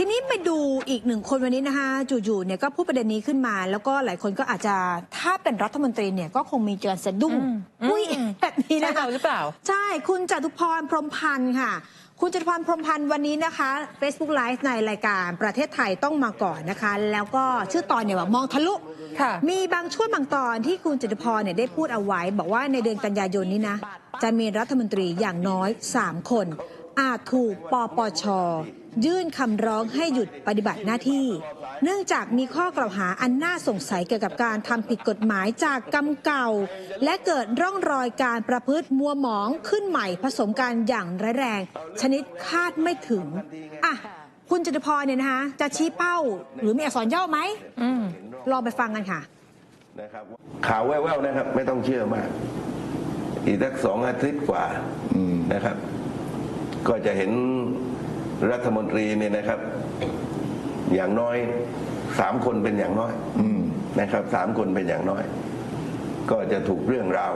ทีนี้ไปดูอีกหนึ่งคนวันนี้นะคะจู่ๆเนี่ยก็พูดประเด็นนี้ขึ้นมา แล้วก็หลายคนก็อาจจะถ้าเป็นรัฐมนตรีเนี่ยก็คงมีเจอนสะดุ้งอืมอุ้ยอืม แบบนี้ใช่นะคะ เราหรือเปล่า ใช่ คุณจตุพรพรหมพันธ์ค่ะ คุณจตุพรพรหมพันธ์วันนี้นะคะ Facebook Live ในรายการประเทศไทยต้องมาก่อนนะคะ แล้วก็ชื่อตอนเนี่ยว่ามองทะลุ ค่ะ มีบางช่วงบางตอนที่คุณจตุพรเนี่ยได้พูดเอาไว้ บอกว่าในเดือนกันยายนนี้นะ จะมีรัฐมนตรีอย่างน้อย 3 คน อาจถูกปปช ยื่นคำร้องให้หยุดปฏิบัติหน้าที่ เนื่องจากมีข้อกล่าวหาอันน่าสงสัยเกี่ยวกับการทำผิดกฎหมายจากกรรมเก่า และเกิดร่องรอยการประพฤติมัวหมองขึ้นใหม่ผสมกันอย่างร้ายแรง ชนิดคาดไม่ถึงอะคุณจตุพรเนี่ยนะคะจะชี้เป้า หรือมีอักษรย่อไหมอืมลองไปฟังกันค่ะนะครับข่าวแว่วๆนะครับ ไม่ต้องเชื่อมาก อีกสักสองอาทิตย์กว่านะครับ ก็จะเห็น รัฐมนตรีเนี่ยนะครับ อย่างน้อยสามคนเป็นอย่างน้อยนะครับสามคนเป็นอย่างน้อย ก็จะถูกเรื่องราว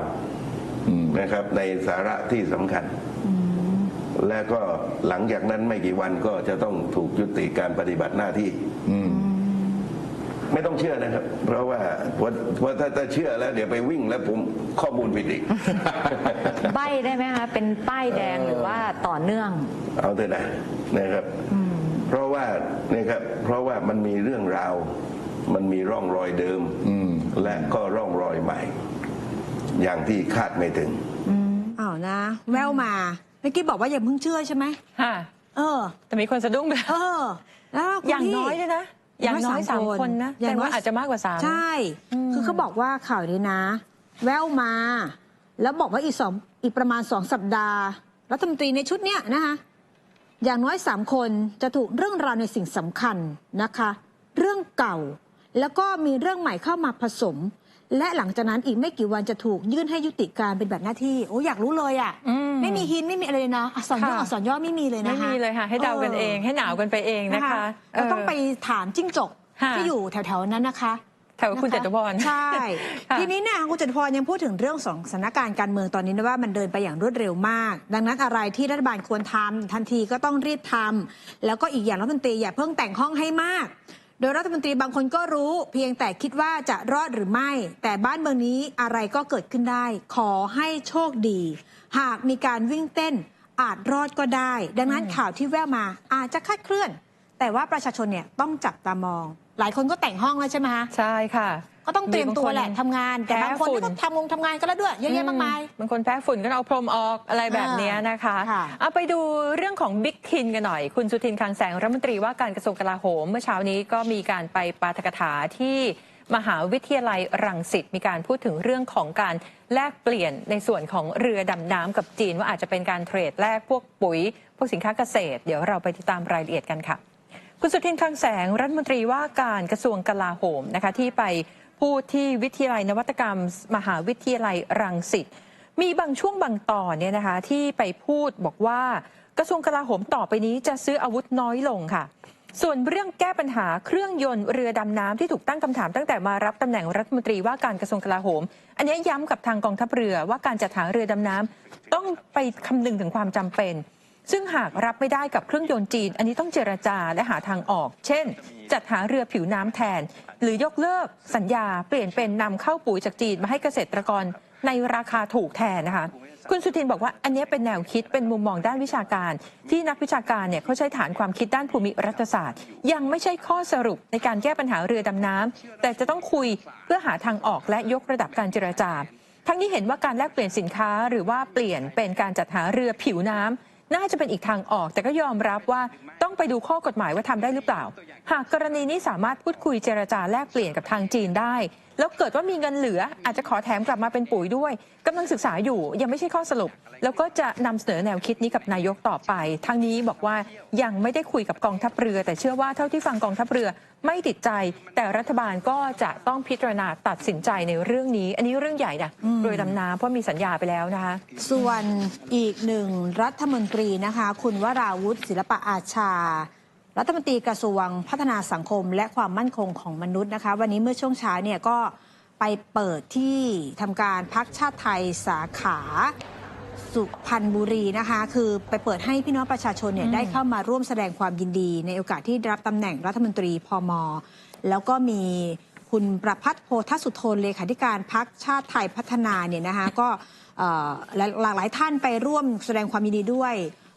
นะครับ ในสาระที่สำคัญ และก็หลังจากนั้นไม่กี่วันก็จะต้องถูกยุติการปฏิบัติหน้าที่ไม่ต้องเชื่อนะครับ เพราะว่าเพราะเพราะถ้าถ้าเชื่อแล้ว เดี๋ยวไปวิ่งแล้วผมข้อมูลผิดอีกใบได้ไหมคะเป็นป้ายแดงหรือว่าต่อเนื่อง เอาเถอะนะ นะครับ เพราะว่านี่ครับเพราะว่ามันมีเรื่องราว มันมีร่องรอยเดิมและก็ร่องรอยใหม่ อย่างที่คาดไม่ถึงอ้าวนะ แววมาเมื่อกี้บอกว่าอย่าเพิ่งเชื่อใช่ไหมค่ะเออ แต่มีคนสะดุ้งด้วยเออแล้วคุณอย่างพี่ น้อยด้วยนะ อย่างน้อยสามคนนะอย่าแต่งน้อว่าย อาจจะมากกว่าสาม ใช่ อืม คือเขาบอกว่าข่าวนี้นะ แววมา แล้วบอกว่าอีกสองอีกประมาณสองสัปดาห์ รัฐมนตรีในชุดเนี้ยนะคะ อย่างน้อยสามคนจะถูกเรื่องราวในสิ่งสำคัญนะคะ เรื่องเก่า แล้วก็มีเรื่องใหม่เข้ามาผสม และหลังจากนั้นอีกไม่กี่วันจะถูกยื่นให้ยุติการเป็นแบบหน้าที่โอ้อยากรู้เลยอะ่ะอืมไม่มีหินไม่มีอะไรเลยนะอักษรย่อค่ะ อักษรย่อไม่มีเลยนะไม่คะ มีเลยค่ะ ให้เดากันเอง ให้หนาวกันไปเองนะคะ เราต้องไปถามจิ้งจก ค่ะที่อยู่แถวๆนั้นนะคะ แถวคุณจตุพร ใช่ค่ะทีนี้เนี่ยคุณจตุพรยังพูดถึงเรื่องของสถานการณ์การเมืองตอนนี้นะว่ามันเดินไปอย่างรวดเร็วมาก ดังนั้นอะไรที่รัฐบาลควรทำทันทีก็ต้องรีบทำแล้วก็อีกอย่างรัฐมนตรีอย่าเพิ่งแต่งห้องให้มาก โดยรัฐมนตรีบางคนก็รู้ เพียงแต่คิดว่าจะรอดหรือไม่ แต่บ้านเมืองนี้อะไรก็เกิดขึ้นได้ ขอให้โชคดี หากมีการวิ่งเต้นอาจรอดก็ได้ ดังนั้นข่าวที่แว่วมาอาจจะคลาดเคลื่อน แต่ว่าประชาชนเนี่ยต้องจับตามอง หลายคนก็แต่งห้องแล้วใช่ไหมคะใช่ค่ะ ก็ต้องเตรียมตัวแหละทำงาน แต่บางคนแพ้ฝุ่ก็ทำงงทำงานกันแล้วด้วยเยอะแยะมากมาย บางคนแพ้ฝุ่นก็เอาพรมออกอะไรแบบเนี้ยนะคะค่ะเอาไปดูเรื่องของบิ๊กทินกันหน่อย คุณสุทินคลังแสงรัฐมนตรีว่าการกระทรวงกลาโหม เมื่อเช้านี้ก็มีการไปปาฐกถาที่มหาวิทยาลัยรังสิตมีการพูดถึงเรื่องของการแลกเปลี่ยนในส่วนของเรือดำน้ำกับจีนว่าอาจจะเป็นการเทรดแลกพวกปุ๋ย พวกสินค้าเกษตร เดี๋ยวเราไปติดตามรายละเอียดกันค่ะ คุณสุทินคลังแสงรัฐมนตรีว่าการกระทรวงกลาโหมนะคะที่ไปพูดที่วิทยาลัยนวัตกรรม มหาวิทยาลัยรังสิตมีบางช่วงบางตอนเนี่ยนะคะที่ไปพูดบอกว่ากระทรวงกลาโหมต่อไปนี้จะซื้ออาวุธน้อยลงค่ะ ส่วนเรื่องแก้ปัญหาเครื่องยนต์เรือดำน้ำที่ถูกตั้งคำถามตั้งแต่มารับตำแหน่งรัฐมนตรีว่าการกระทรวงกลาโหม อันนี้ย้ำกับทางกองทัพเรือว่าการจัดหาเรือดำน้ำต้องไปคำนึงถึงความจำเป็น ซึ่งหากรับไม่ได้กับเครื่องยนต์จีน อันนี้ต้องเจรจาและหาทางออก เช่น จัดหาเรือผิวน้ำแทน หรือยกเลิกสัญญาเปลี่ยนเป็นนำเข้าปุ๋ยจากจีนมาให้เกษตรกรในราคาถูกแทนนะคะ คุณสุทินบอกว่าอันนี้เป็นแนวคิดเป็นมุมมองด้านวิชาการ ที่นักวิชาการเนี่ยเขาใช้ฐานความคิดด้านภูมิรัฐศาสตร์ ยังไม่ใช่ข้อสรุปในการแก้ปัญหาเรือดำน้ำแต่จะต้องคุยเพื่อหาทางออกและยกระดับการเจรจา ทั้งนี้เห็นว่าการแลกเปลี่ยนสินค้าหรือว่าเปลี่ยนเป็นการจัดหาเรือผิวน้ำ น่าจะเป็นอีกทางออก แต่ก็ยอมรับว่า ต้องไปดูข้อกฎหมายว่าทำได้หรือเปล่า หากกรณีนี้สามารถพูดคุยเจรจาแลกเปลี่ยนกับทางจีนได้ แล้วเกิดว่ามีเงินเหลือ อาจจะขอแถมกลับมาเป็นปุ๋ยด้วยกำลังศึกษาอยู่ยังไม่ใช่ข้อสรุป แล้วก็จะนำเสนอแนวคิดนี้กับนายกต่อไปทั้งนี้บอกว่ายังไม่ได้คุยกับกองทัพเรือ แต่เชื่อว่าเท่าที่ฟังกองทัพเรือไม่ติดใจ แต่รัฐบาลก็จะต้องพิจารณาตัดสินใจในเรื่องนี้ อันนี้เรื่องใหญ่นะโดยดำน้ำเพราะมีสัญญาไปแล้วนะคะ ส่วนอีกหนึ่งรัฐมนตรีนะคะ คุณวราวุฒิศิลปะอาชารัฐมนตรีกระทรวงพัฒนาสังคมและความมั่นคงของมนุษย์นะคะ วันนี้เมื่อช่วงเช้าเนี่ยก็ไปเปิดที่ทำการพักชาติไทยสาขาสุพรรณบุรีนะคะ คือไปเปิดให้พี่น้องประชาชนเนี่ยอืมได้เข้ามาร่วมแสดงความยินดี ในโอกาสที่รับตำแหน่งรัฐมนตรีพมแล้วก็มีคุณประพัฒน์โพธสุทนเลขาธิการพักชาติไทยพัฒนาเนี่ยนะคะก็เอ่อหลายหลากหลายท่านไปร่วมแสดงความยินดีด้วย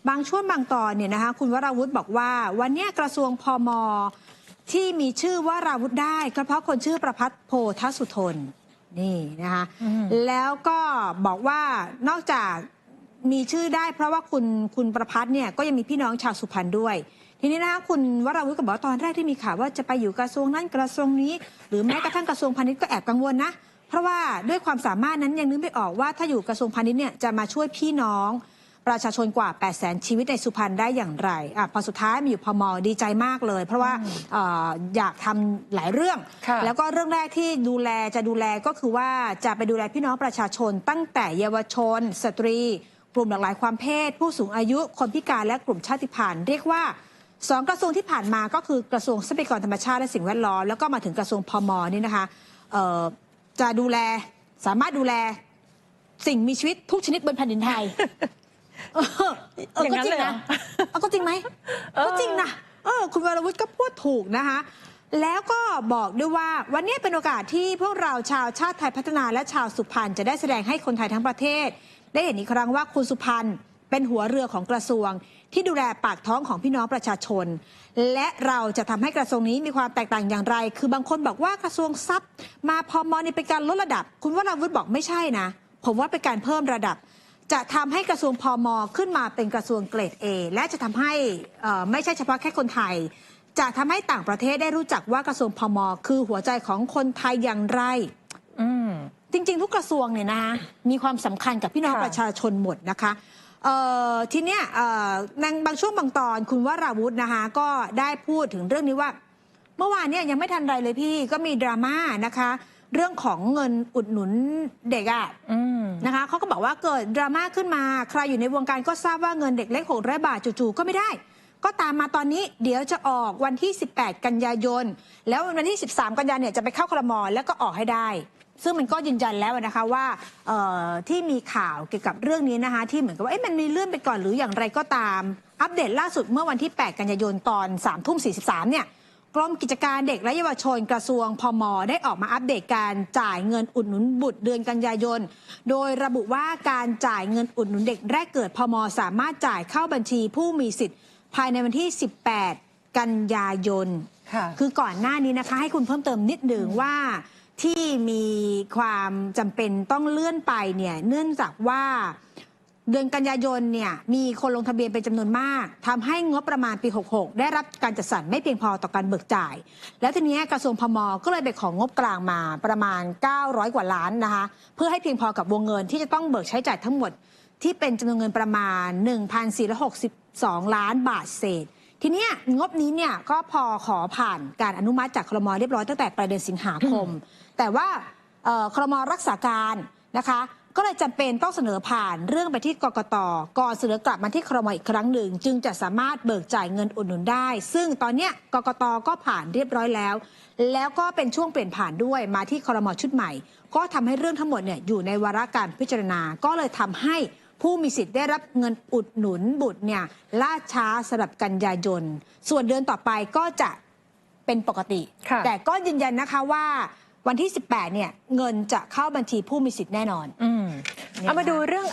บางช่วงบางตอนเนี่ยนะคะคุณวราวุธบอกว่า วันเนี้ยกระทรวงพมที่มีชื่อว่าราวุธได้ก็เพราะคนชื่อประพัฒน์โพธสุทนนี่นะคะอืมแล้วก็บอกว่านอกจากมีชื่อได้เพราะว่าคุณคุณประพัฒน์เนี่ยก็ยังมีพี่น้องชาวสุพรรณด้วย ทีนี้นะคะคุณวราวุฒิก็บอกว่าตอนแรกที่มีข่าวว่าจะไปอยู่กระทรวงนั้นกระทรวงนี้ หรือแม้กระทั่งกระทรวงพาณิชย์ก็แอบกังวลนะ เพราะว่าด้วยความสามารถนั้นยังนึกไม่ออกว่าถ้าอยู่กระทรวงพาณิชย์เนี่ยจะมาช่วยพี่น้อง ประชาชนกว่า 8 0 0 0 0ชีวิตในสุพรรณได้อย่างไรอะพอสุดท้ายมาอยู่พมดีใจมากเลย เพราะว่าเอออยากทำหลายเรื่องค่ะแล้วก็เรื่องแรกที่ดูแลจะดูแลก็คือว่าจะไปดูแลพี่น้องประชาชน ตั้งแต่เยาวชน สตรี กลุ่มหลากหลายความเพศ ผู้สูงอายุคนพิการและกลุ่มชาติพันธุ์เรียกว่าสองกระทรวงที่ผ่านมาก็คือกระทรวงทรัพยากรธรรมชาติและสิ่งแวดล้อมแล้วก็มาถึงกระทรวงพมนี่นะคะเอ่อจะดูแลสามารถดูแลสิ่งมีชีวิตทุกชนิดบนแผ่นดินไทย เออเอออย่างก็นั้นจริเลยงเหรอนะเอาก็จริงไหมเออก็จริงนะเออ คุณวรวุฒิก็พูดถูกนะคะ แล้วก็บอกด้วยว่าวันนี้เป็นโอกาสที่พวกเราชาวชาติไทยพัฒนาและชาวสุพรรณจะได้แสดงให้คนไทยทั้งประเทศ ได้เห็นอีกครั้งว่าคุณสุพรรณเป็นหัวเรือของกระทรวง ที่ดูแลปากท้องของพี่น้องประชาชน และเราจะทำให้กระทรวงนี้มีความแตกต่างอย่างไร คือบางคนบอกว่ากระทรวงทรัพย์ มาพอมนี่เป็นการลดระดับ คุณวราวุฒิบอกไม่ใช่นะ ผมว่าเป็นการเพิ่มระดับ จะทำให้กระทรวงพอมขึ้นมาเป็นกระทรวงเกรด A และจะทำให้เอ่อไม่ใช่เฉพาะแค่คนไทย จะทำให้ต่างประเทศได้รู้จักว่ากระทรวงพมคือหัวใจของคนไทยอย่างไรอืมจริง ๆ ทุกกระทรวงเนี่ยนะคะมีความสำคัญกับพี่น้องค่ะประชาชนหมดนะคะเอ่อทีเนี้ยเอ่อในบางช่วงบางตอนคุณวราวุธนะคะก็ได้พูดถึงเรื่องนี้ว่า เมื่อวานเนี่ยยังไม่ทันไรเลยพี่ก็มีดราม่านะคะ เรื่องของเงินอุดหนุนเด็กอะอืมนะคะเขาก็บอกว่าเกิดดราม่าขึ้นมา ใครอยู่ในวงการก็ทราบว่าเงินเด็กเล็ก600บาทจู่ๆก็ไม่ได้ ก็ตามมาตอนนี้เดี๋ยวจะออกวันที่ 18 กันยายน แล้ววันที่ 13 กันยายนเนี่ยจะไปเข้าครมแล้วก็ออกให้ได้ซึ่งมันก็ยืนยันแล้วนะคะว่าเอ่อที่มีข่าวเกี่ยวกับเรื่องนี้นะคะ ที่เหมือนกับว่าเอ๊ะมันมีเลื่อนไปก่อนหรืออย่างไรก็ตาม อัปเดตล่าสุดเมื่อวันที่ 8 กันยายนตอน3ทุ่ม43เนี่ย กรมกิจการเด็กและเยาวชนกระทรวงพมได้ออกมาอัปเดตการจ่ายเงินอุดหนุนบุตรเดือนกันยายน โดยระบุว่าการจ่ายเงินอุดหนุนเด็กแรกเกิดพมสามารถจ่ายเข้าบัญชีผู้มีสิทธิ์ ภายในวันที่ 18 กันยายนค่ะคือก่อนหน้านี้นะคะให้คุณเพิ่มเติมนิดหนึ่งว่าที่มีความจำเป็นต้องเลื่อนไปเนี่ยเนื่องจากว่า เดือนกันยายนเนี่ยมีคนลงทะเบียนเป็นจำนวนมากทำให้งบประมาณปี 66 ได้รับการจัดสรรไม่เพียงพอต่อการเบิกจ่าย แล้วทีนี้กระทรวงพมก็เลยไปของงบกลางมาประมาณ 900 กว่าล้านนะคะ เพื่อให้เพียงพอกับวงเงินที่จะต้องเบิกใช้จ่ายทั้งหมด ที่เป็นจำนวนเงินประมาณ 1,462 ล้านบาทเศษ ทีนี้งบนี้เนี่ยก็พอขอผ่านการอนุมัติจากครมเรียบร้อยตั้งแต่ปลายเดือนสิงหาคม แต่ว่าครมรักษาการนะคะ ก็เลยจำเป็นต้องเสนอผ่านเรื่องไปที่กกตก่อนเสนอกลับมาที่ครมอีกครั้งหนึ่ง จึงจะสามารถเบิกจ่ายเงินอุดหนุนได้ ซึ่งตอนเนี้ยกกตก็ผ่านเรียบร้อยแล้ว แล้วก็เป็นช่วงเปลี่ยนผ่านด้วยมาที่ครมชุดใหม่ ก็ทำให้เรื่องทั้งหมดเนี่ยอยู่ในวาระการพิจารณาก็เลยทำให้ผู้มีสิทธิ์ได้รับเงินอุดหนุนบุตรเนี่ยล่าช้าสำหรับกันยายน ส่วนเดือนต่อไปก็จะเป็นปกติค่ะแต่ก็ยืนยันนะคะว่า วันที่ 18 เนี่ยเงินจะเข้าบัญชีผู้มีสิทธิ์แน่นอนอืมเอามาดูเรื่อง